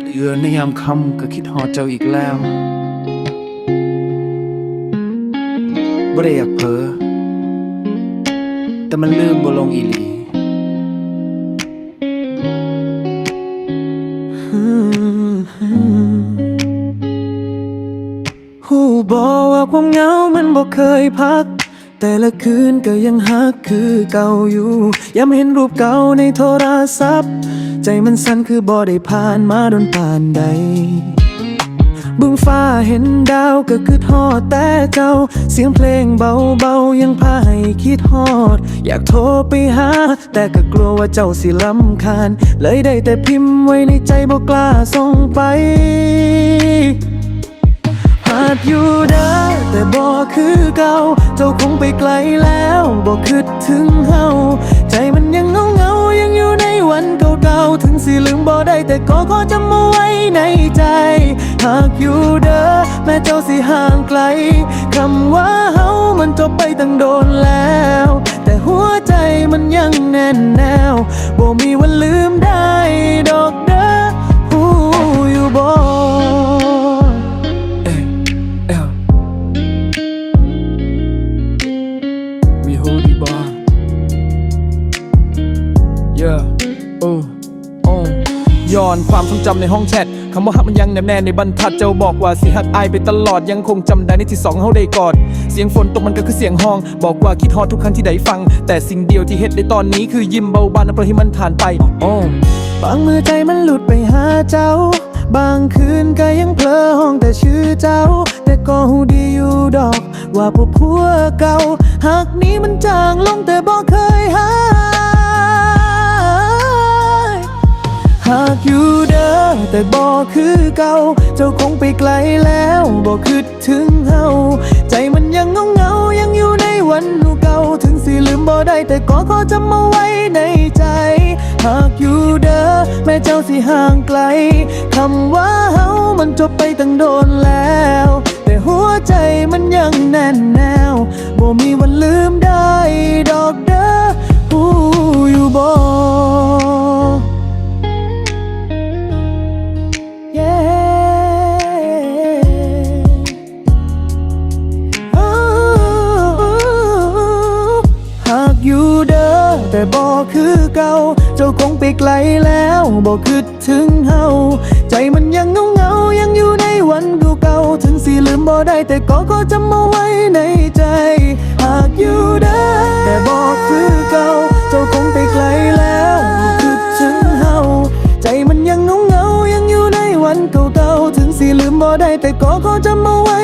ดเอือในยามค่ำก็คิดหอดเจ้าอีกแล้วบ่ได้อยากเพ้อแต่มันลืมบ่ลงอีหลีหูบอกว่าความเหงามันบ่เคยพัก แต่ละคืนก็ยังฮักคือเก่าอยู่ย้ำเห็นรูปเก่าในโทรศัพท์ ใจมันสั่นคือบ่ได้ผ่านมาโดนปานใดบึงฟ้าเห็นดาวก็คือทอดแต่เจ้า เสียงเพลงเบาๆ ยังพาให้คิดฮอด อยากโทรไปหา แต่ก็กลัวว่าเจ้าสิลำคาญ เลยได้แต่พิมพ์ไว้ในใจบ่กล้าส่งไปหาดอยู่ บ่คือเก่า เจ้าคงไปไกลแล้วบ่คิดถึงเฮาใจมันยังเงาเงายังอยู่ในวันเก่าๆถึงสิลืมบ่ได้แต่ก็ขอจำเอาไว้ในใจ หากอยู่เด้อแม้เจ้าสิห่างไกลคำว่าเฮามันจบไปตั้งโดนแล้ว แต่หัวใจมันยังแน่นแนวบ่มีวันลืม Yeah Oh Oh ย้อนความทรงจำในห้องแชทคำว่าฮักมันยังแนบแน่ในบรรทัดเจ้าบอกว่าสิฮักอายไปตลอดยังคงจำได้ในที่สองเฮาได้กอด เสียงฝนตกมันก็คือเสียงห้อง บอกว่าคิดฮอดทุกครั้งที่ได้ฟัง แต่สิ่งเดียวที่เฮ็ดได้ตอนนี้คือยิ้มเบาบานน้ำปล่อยให้มันผ่านไปอ๋อบางมือใจมันหลุดไปหาเจ้า บางคืนก็ยังเพลอห้องแต่ชื่อเจ้า แต่ก็หูดีอยู่ดอก ว่าพวกผัวเก่าหากนี้มันจางลงแต่บอกเคย อยู่เด้อแต่บ่คือเก่า เจ้าคงไปไกลแล้วบ่คิดถึงเฮาใจมันยังเงาเงายังอยู่ในวันเก่าถึงสิลืมบ่ได้แต่ก็ขอจำเอาไว้ในใจ หากอยู่เด้อแม้เจ้าสิห่างไกลคำว่าเฮามันจบไปตั้งโดนแล้ว แต่หัวใจมันยังแน่น เด้อแต่บ่คือเก่าเจ้าคงไปไกลแล้วบ่คิดถึงเฮาใจมันยังเงาเงายังอยู่ในวันเก่าๆถึงสิลืมบ่ได้แต่ก็ขอจำเอาไว้ในใจ หากอยู่เด้อแต่บ่คือเก่าเจ้าคงไปไกลแล้วบ่คิดถึงเฮาใจมันยังเงาเงายังอยู่ในวันเก่าๆถึงสิลืมบ่ได้แต่ก็ขอจำเอาไว้